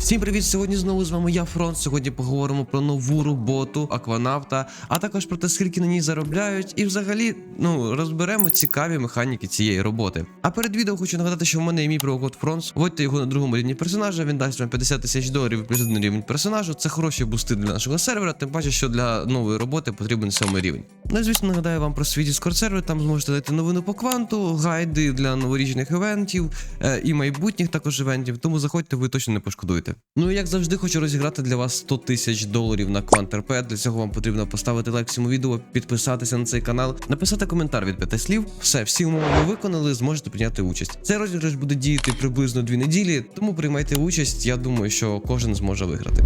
Всім привіт! Сьогодні знову з вами я Фронт. Сьогодні поговоримо про нову роботу акванавта, а також про те, скільки на ній заробляють, і взагалі ну розберемо цікаві механіки цієї роботи. А перед відео хочу нагадати, що в мене є мій промокод Фронт. Вводьте його на другому рівні персонажа. Він дасть вам 50 тисяч доларів плюс один рівень персонажу. Це хороші бусти для нашого сервера. Тим паче, що для нової роботи потрібен сьомий рівень. Ну звісно, нагадаю вам про свій Discord сервер. Там зможете знайти новину по кванту, гайди для новорічних івентів е, і майбутніх також івентів. Тому заходьте, ви точно не пошкодуєте. Ну і як завжди, хочу розіграти для вас 100 тисяч доларів на РП. Для цього вам потрібно поставити лайк цьому відео, підписатися на цей канал, написати коментар від п'яти слів. Все, всі умови ви виконали, зможете прийняти участь. Цей розіграш буде діяти приблизно дві неділі, тому приймайте участь. Я думаю, що кожен зможе виграти.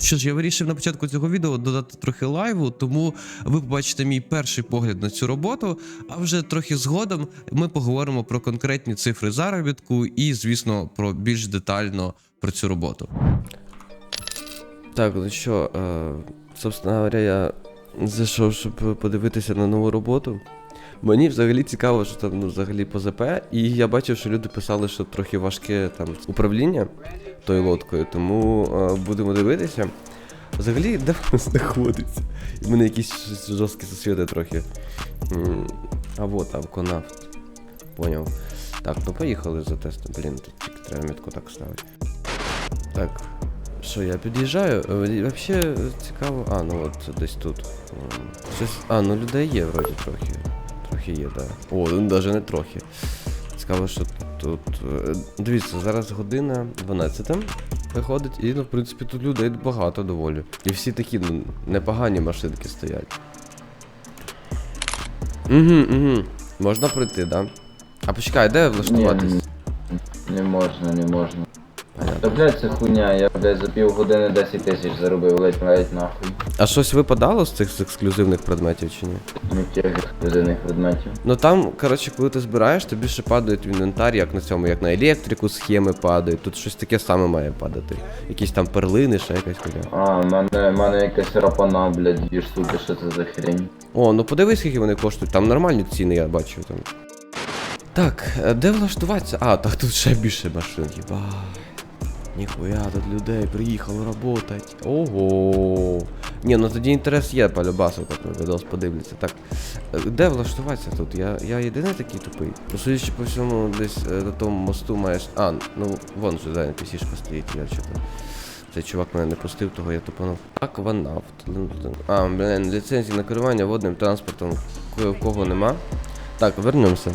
Що ж, я вирішив на початку цього відео додати трохи лайву, тому ви побачите мій перший погляд на цю роботу. А вже трохи згодом ми поговоримо про конкретні цифри заробітку і, звісно, про більш детально про цю роботу. Так, ну що, е, собственно говоря, я зайшов, щоб подивитися на нову роботу. Мені взагалі цікаво, що там ну, взагалі по ЗП, і я бачив, що люди писали, що трохи важке там управління тою лодкою, тому е, будемо дивитися. Взагалі, де воно знаходиться? У мене якісь жорсткі сусіди трохи. А вот там конавт. Поняв. Так, ну поїхали за тестом. Блін, тут треба метку так ставити. Так. Що, я під'їжджаю? Е, Вообще цікаво. А, ну от десь тут. Щось. А, ну людей є вроді трохи. Трохи є, так. Да. О, ну навіть не трохи. Цікаво, що тут. е, Дивіться, зараз година 12 виходить, і, ну, в принципі, тут людей багато доволі. І всі такі ну, непогані машинки стоять. Угу, угу. Можна пройти, да? А почекай, де влаштуватись? Ні, Не можна, не можна. Та блядь, це хуйня, я блядь за півгодини 10 тисяч заробив, ледь ледь нахуй. А щось випадало з цих з ексклюзивних предметів чи ні? Миттєвих ексклюзивних предметів. Ну там, коротше, коли ти збираєш, тобі ще падають в інвентар, як на цьому, як на електрику схеми падають. Тут щось таке саме має падати. Якісь там перлини, ще якась хуйня. А, в мене, в мене якась рапана, блядь, дві штуки, що це за хрень. О, ну подивись, скільки вони коштують. Там нормальні ціни, я бачу там. Так, е, де влаштуватися? А, так тут ще більше машин, їба. Ніхуя, тут людей приїхало работать. Ого. Ні, ну тоді інтерес є по любасу, так на відос подивляться. Так. е, Де влаштуватися тут? Я, я єдиний такий тупий. Ну, по всьому, десь е, на тому мосту маєш. А, ну вон да, пісішка стоїть, я чого. Цей чувак мене не пустив, того я тупанув. Акванавт. А, блін, ліцензії на керування водним транспортом в кого нема. Так, вернемося.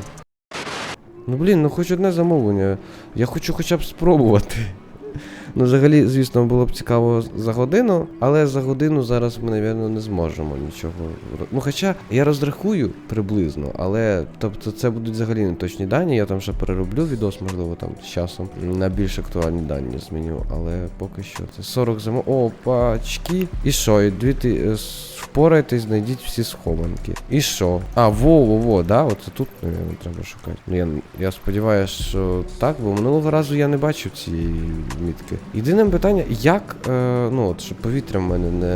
Ну блін, ну хоч одне замовлення. Я хочу хоча б спробувати. Ну, взагалі, звісно, було б цікаво за годину, але за годину зараз ми, напевно, не зможемо нічого. Ну, хоча я розрахую приблизно, але тобто це будуть взагалі не точні дані. Я там ще перероблю відос, можливо, там з часом на більш актуальні дані зміню. Але поки що це 40 замов. Опачки. І що? І дві ти е, впорайтесь, знайдіть всі схованки. І що? А, во, во, во, да? Оце тут, напевно, треба шукати. Ну, Я, я сподіваюся, що так, бо минулого разу я не бачив цієї мітки. Єдине питання, як, е, ну от, щоб повітря в мене не,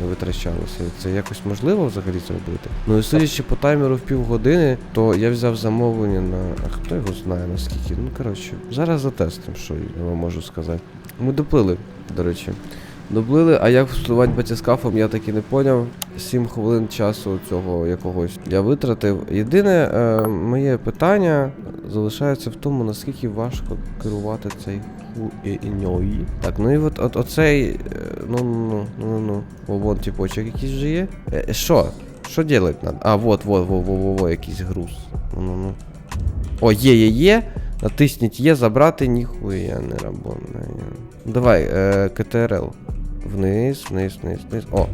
не витрачалося. Це якось можливо взагалі зробити? Ну і судячи по таймеру в півгодини, то я взяв замовлення на. А хто його знає наскільки? Ну коротше, зараз затестимо, що я вам можу сказати. Ми доплили, до речі. Доплили, а як впливати батіскафом, я так і не поняв. 7 хвилин часу цього якогось я витратив. Єдине е, моє питання залишається в тому, наскільки важко керувати цей хуйньою. Так, ну і от, от оцей. е, Ну, ну, ну, ну, ну. Вон тіпочок якийсь вже є. Е, Що? Що делать надо? А, вот, вот, во, во, во, во, якийсь груз. Ну, ну, ну. О, є, є, є. Натисніть є, забрати, ніхуя не работає. Давай, е, КТРЛ. Вниз, вниз, вниз, вниз. О.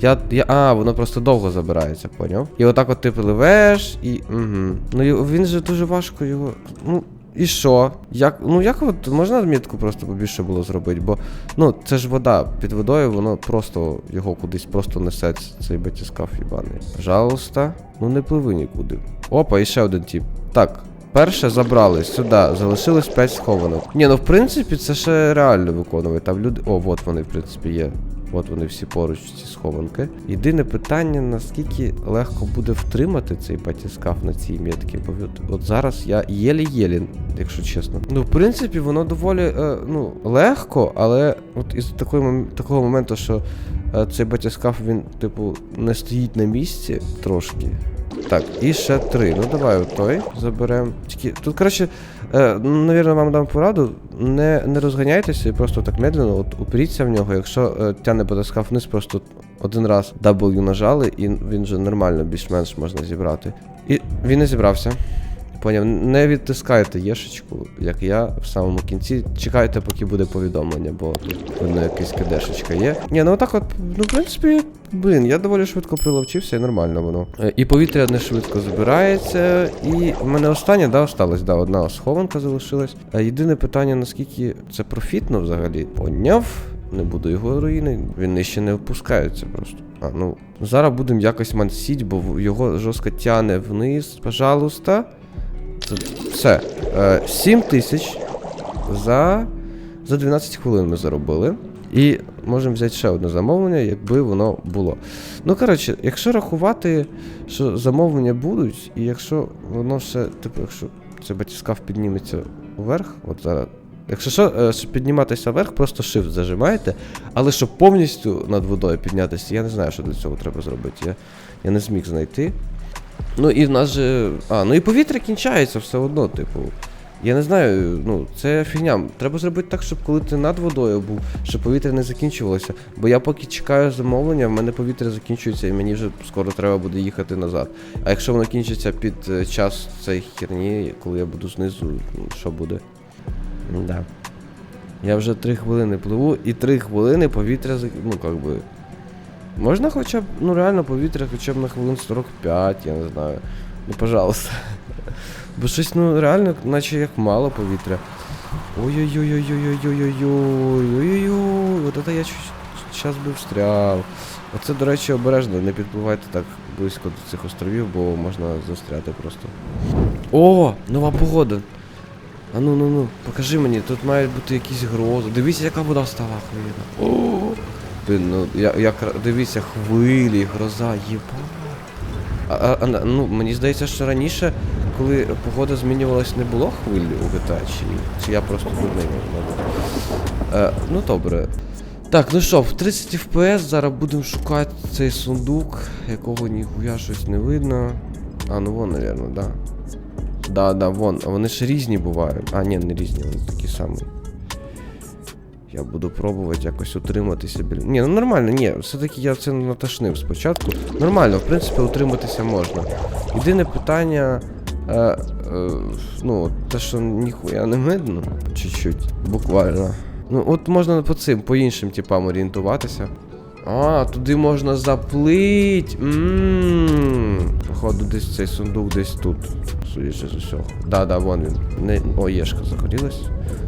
Я, я, а, воно просто довго забирається, поняв? І отак от ти пливеш і. Угу. Ну він же дуже важко його. Ну, і що? Як, ну як от можна мітку просто побільше було зробити? Бо ну це ж вода. Під водою воно просто його кудись просто несе цей батіскаф їбаний. Пожалуйста. Ну не пливи нікуди. Опа, і ще один тип. Так. Перше забрали сюди, залишилось 5 схованок. Ні, ну в принципі це ще реально виконувати. Там люди. О, от вони, в принципі, є. От вони всі поруч, ці схованки. Єдине питання, наскільки легко буде втримати цей батіскаф на цій метці. Бо от, от зараз я єлі-єлі, якщо чесно. Ну, в принципі, воно доволі е, ну, легко, але от із такої, такого моменту, що е, цей батіскаф, він, типу, не стоїть на місці трошки. Так, і ще три. Ну давай той заберемо. Тільки тут, коротше, е, ну, навірно, вам дам пораду. Не, не розганяйтеся і просто так медленно, от упріться в нього. Якщо е, тяне батискаф вниз, просто один раз W нажали, і він вже нормально, більш-менш можна зібрати. І він не зібрався. Поняв, не відтискайте єшечку, як я в самому кінці. Чекайте, поки буде повідомлення, бо тут видно якась кадешечка є. Ні, ну отак от, ну в принципі, блін, я доволі швидко приловчився і нормально воно. Е, І повітря не швидко збирається. І в мене останнє, да, осталось, да, одна схованка залишилась. А єдине питання, наскільки це профітно взагалі. Поняв. Не буду його руїни, він нижче не впускається просто. А, ну. Зараз будемо якось мансіть, бо його жорстко тяне вниз. Пожалуйста. Все. Е, 7 тисяч за, за 12 хвилин ми заробили. І можемо взяти ще одне замовлення, якби воно було. Ну, коротше, якщо рахувати, що замовлення будуть, і якщо воно все, типу, якщо цей батіскаф підніметься вверх, от зараз. Якщо що, е, щоб підніматися вверх, просто shift зажимаєте, але щоб повністю над водою піднятися, я не знаю, що для цього треба зробити. Я, я не зміг знайти. Ну і в нас же. А, ну і повітря кінчається все одно, типу. Я не знаю, ну, це фігня. Треба зробити так, щоб коли ти над водою був, щоб повітря не закінчувалося. Бо я поки чекаю замовлення, в мене повітря закінчується і мені вже скоро треба буде їхати назад. А якщо воно кінчиться під е, час цієї херні, коли я буду знизу, ну, що буде? Да. Я вже 3 хвилини пливу, і 3 хвилини повітря зак- ну, как би. Можна хоча б, ну реально повітря хоча б на хвилин 45, я не знаю. Ну, пожалуйста. Бо щось, ну, реально, наче як мало повітря. Ой-ой-ой-ой-ой-ой-ой-ой-ой-ой-ой. От це я зараз би встряв. Оце, до речі, обережно, не підпливайте так близько до цих островів, бо можна застряти просто. О, нова погода. А ну ну ну, покажи мені, тут мають бути якісь грози. Дивіться, яка вода стала хвилина. О! Блін, ну як дивіться, хвилі, гроза, єба. А, а, ну, мені здається, що раніше, коли погода змінювалась, не було хвиль у GTA, чи, чи я просто дурний. Е, ну добре. Так, ну що, в 30 FPS зараз будемо шукати цей сундук, якого ніхуя щось не видно. А, ну вон, напевно, да. Да, да, вон. А вони ж різні бувають. А, ні, не різні, вони такі самі. Я буду пробувати якось утриматися біля. Ні, ну нормально, ні, все-таки я це наташнив спочатку. Нормально, в принципі, утриматися можна. Єдине питання. Е, е, ну, те, що ніхуя не видно, чуть-чуть, буквально. Ну, от можна по цим, по іншим типам орієнтуватися. А, туди можна заплить. Ммм. Походу, десь цей сундук десь тут. Судячи з усього. Да, да, вон він. Не... О, єшка загорілась.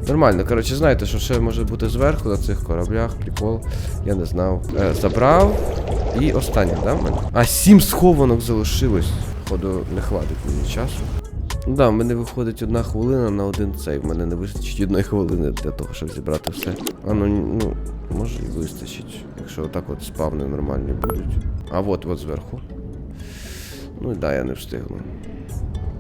Нормально, коротше, знаєте, що ще може бути зверху на цих кораблях, прикол. Я не знав. Е, забрав. І останнє, да, в мене? А, сім схованок залишилось. Походу, не хватить мені часу. Да, в мене виходить одна хвилина на один цей. В мене не вистачить одної хвилини для того, щоб зібрати все. А ну, ну, може і вистачить, якщо отак от спавни нормальні будуть. А от, от зверху. Ну і да, я не встигну.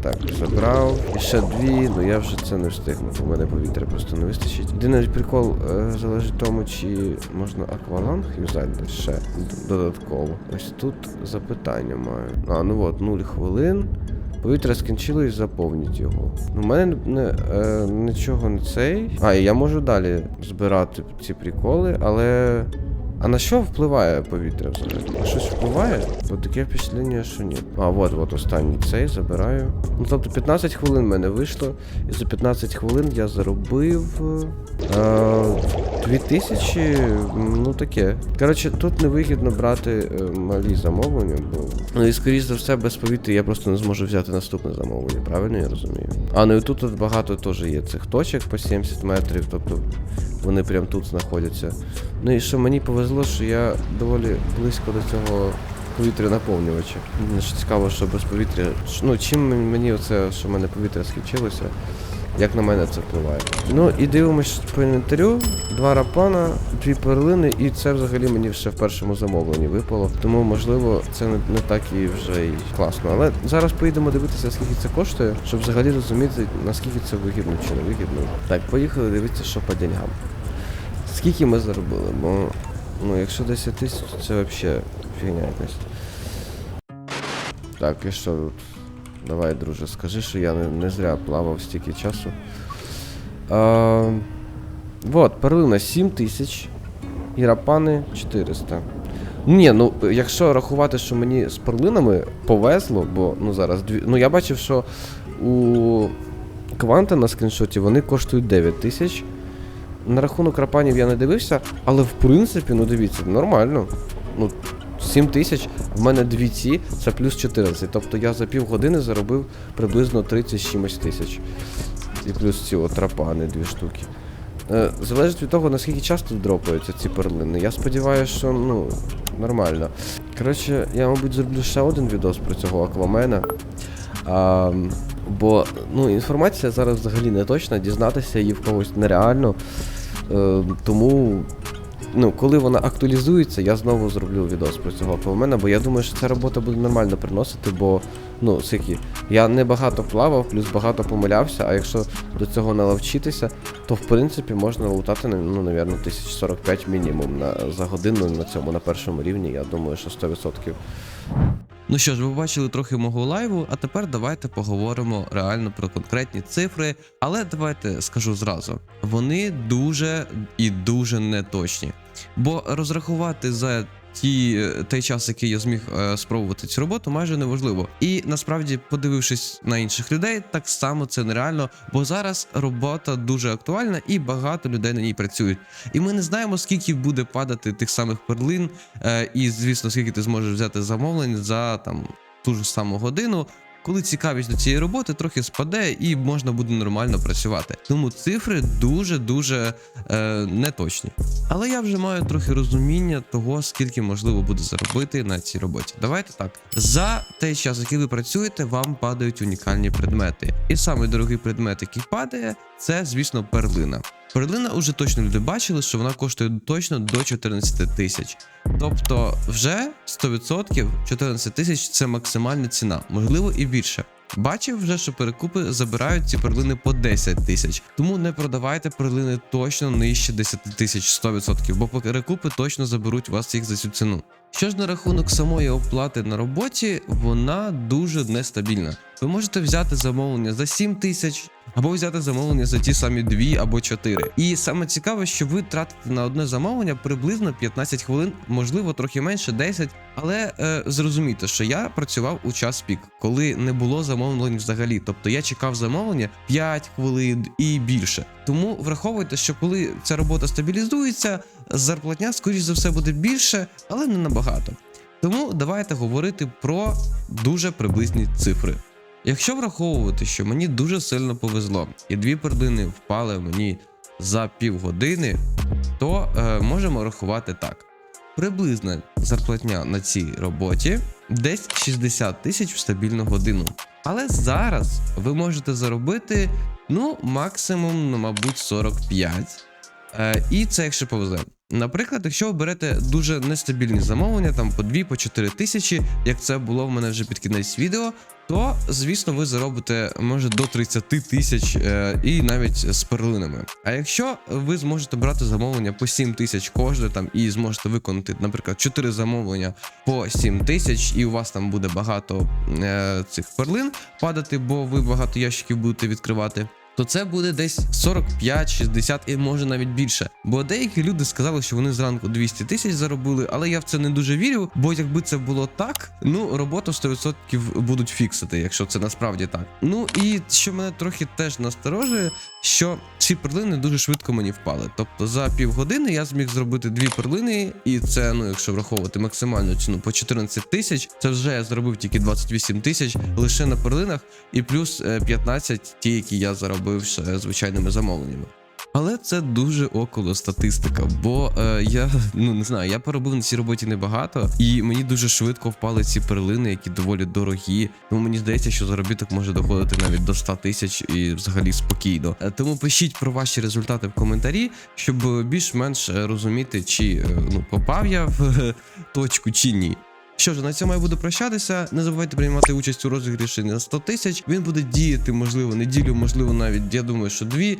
Так, забрав. І ще дві, ну я вже це не встигну, в мене повітря просто не вистачить. Єдиний прикол е, залежить тому, чи можна акваланг юзати ще додатково. Ось тут запитання маю. А, ну от, 0 хвилин. Повітря скінчилось, заповніть його. Ну, в мене не, е, нічого не цей. А, і я можу далі збирати ці приколи, але. А на що впливає повітря взагалі? На щось впливає? Бо таке впечатлення, що ні. А, от, от останній цей забираю. Ну тобто 15 хвилин в мене вийшло. І за 15 хвилин я заробив. Е, 2000, ну таке. Коротше, тут невигідно брати е, малі замовлення, бо. Ну і скоріш за все, без повітря я просто не зможу взяти наступне замовлення, правильно я розумію? А ну і тут, тут багато теж є цих точок по 70 метрів, тобто вони прям тут знаходяться. Ну і що мені повезло, що я доволі близько до цього повітря наповнювача. Мені цікаво, що без повітря. Ну, чим мені оце, що в мене повітря скінчилося, Як на мене це впливає. Ну і дивимось по інвентарю. Два рапана, дві перлини, і це взагалі мені ще в першому замовленні випало. Тому, можливо, це не, не так і вже й класно. Але зараз поїдемо дивитися, скільки це коштує, щоб взагалі розуміти, наскільки це вигідно чи не вигідно. Так, поїхали дивитися, що по деньгам. Скільки ми заробили? Бо ну, якщо 10 тисяч, це взагалі фігня якась. Так, і що тут? Давай, друже, скажи, що я не, не зря плавав стільки часу. А, вот, перлина 7 тисяч. І рапани 400. Ні, ну якщо рахувати, що мені з перлинами повезло, бо ну зараз дві. Ну я бачив, що у кванта на скріншоті вони коштують 9 тисяч. На рахунок рапанів я не дивився, але в принципі, ну дивіться, нормально. Ну, 7 тисяч, в мене дві ці, це плюс 14. Тобто я за півгодини заробив приблизно 30 з чимось тисяч. І плюс ці от рапани, дві штуки. Е, залежить від того, наскільки часто дропаються ці перлини. Я сподіваюся, що ну, нормально. Коротше, я, мабуть, зроблю ще один відос про цього аквамена. А, бо ну, інформація зараз взагалі не точна, дізнатися її в когось нереально. Е, тому, ну, коли вона актуалізується, я знову зроблю відос про цього аквамена, бо я думаю, що ця робота буде нормально приносити, бо ну, скільки, я не багато плавав, плюс багато помилявся, а якщо до цього наловчитися, то в принципі можна лутати, ну, навірно, 1045 мінімум на, за годину на цьому на першому рівні, я думаю, що 100%. Ну що ж, ви побачили трохи мого лайву, а тепер давайте поговоримо реально про конкретні цифри. Але давайте скажу зразу: вони дуже і дуже неточні. Бо розрахувати за ті, е, той час, який я зміг е, спробувати цю роботу, майже неможливо. І насправді, подивившись на інших людей, так само це нереально, бо зараз робота дуже актуальна і багато людей на ній працюють. І ми не знаємо, скільки буде падати тих самих перлин, е, і звісно, скільки ти зможеш взяти замовлень за там ту ж саму годину. Коли цікавість до цієї роботи трохи спаде і можна буде нормально працювати. Тому цифри дуже дуже е, неточні. Але я вже маю трохи розуміння того, скільки можливо буде заробити на цій роботі. Давайте так. За той час, який ви працюєте, вам падають унікальні предмети. І самий дорогий предмет, який падає, це, звісно, перлина. Перлина уже точно люди бачили, що вона коштує точно до 14 тисяч. Тобто, вже 100% 14 тисяч це максимальна ціна, можливо і більше. Бачив вже, що перекупи забирають ці перлини по 10 тисяч, тому не продавайте перлини точно нижче 10 тисяч 100%, бо перекупи точно заберуть вас їх за цю ціну. Що ж на рахунок самої оплати на роботі, вона дуже нестабільна. Ви можете взяти замовлення за 7 тисяч, або взяти замовлення за ті самі 2 або 4. І саме цікаве, що ви тратите на одне замовлення приблизно 15 хвилин, можливо, трохи менше 10. Але е, зрозумійте, що я працював у час пік, коли не було замовлень взагалі. Тобто я чекав замовлення 5 хвилин і більше. Тому враховуйте, що коли ця робота стабілізується, зарплатня, скоріш за все, буде більше, але не набагато. Тому давайте говорити про дуже приблизні цифри. Якщо враховувати, що мені дуже сильно повезло, і дві перлини впали мені за півгодини, то е, можемо рахувати так. Приблизна зарплатня на цій роботі десь 60 тисяч в стабільну годину. Але зараз ви можете заробити ну максимум, ну, мабуть, 45. Е, і це якщо повезе. Наприклад, якщо ви берете дуже нестабільні замовлення, там по 2 по 4 тисячі, як це було в мене вже під кінець відео, то звісно ви заробите може до 30 тисяч е, і навіть з перлинами. А якщо ви зможете брати замовлення по 7 тисяч кожне там і зможете виконати, наприклад, 4 замовлення по 7 тисяч, і у вас там буде багато е, цих перлин падати, бо ви багато ящиків будете відкривати. То це буде десь 45, 60 і може навіть більше. Бо деякі люди сказали, що вони зранку 200 тисяч заробили, але я в це не дуже вірю. Бо якби це було так, ну роботу 100% будуть фіксити, якщо це насправді так. Ну і що мене трохи теж насторожує, що ці перлини дуже швидко мені впали. Тобто за півгодини я зміг зробити дві перлини, і це, ну якщо враховувати максимальну ціну по 14 тисяч, це вже я зробив тільки 28 тисяч лише на перлинах, і плюс е, 15 ті, які я заробив з е, звичайними замовленнями. Але це дуже около статистика, бо е, я ну не знаю, я поробив на цій роботі небагато, і мені дуже швидко впали ці перлини, які доволі дорогі. Тому мені здається, що заробіток може доходити навіть до 100 тисяч і взагалі спокійно. Е, Тому пишіть про ваші результати в коментарі, щоб більш-менш е, розуміти, чи ну попав я в точку чи ні. Що ж, на цьому я буду прощатися. Не забувайте приймати участь у розіграші на 100 тисяч. Він буде діяти, можливо, неділю, можливо, навіть я думаю, що дві.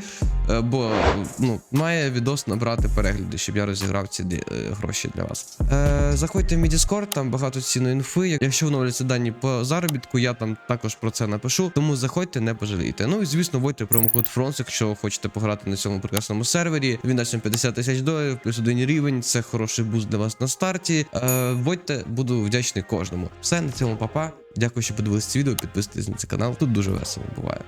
Е, Бо ну має відос набрати перегляди, щоб я розіграв ці е, гроші для вас. Е, заходьте в мій Discord, там багато цінної інфи. Якщо оновляться дані по заробітку, я там також про це напишу. Тому заходьте, не пожалійте. Ну і звісно, вводьте промокод Фронс, якщо хочете пограти на цьому прекрасному сервері. Він дасть вам 50 тисяч доларів, плюс один рівень. Це хороший буст для вас на старті. Е, вводьте, вдячний кожному. Все на цьому, папа. Дякую, що подивилися це відео. Підписуйтесь на цей канал. Тут дуже весело буває.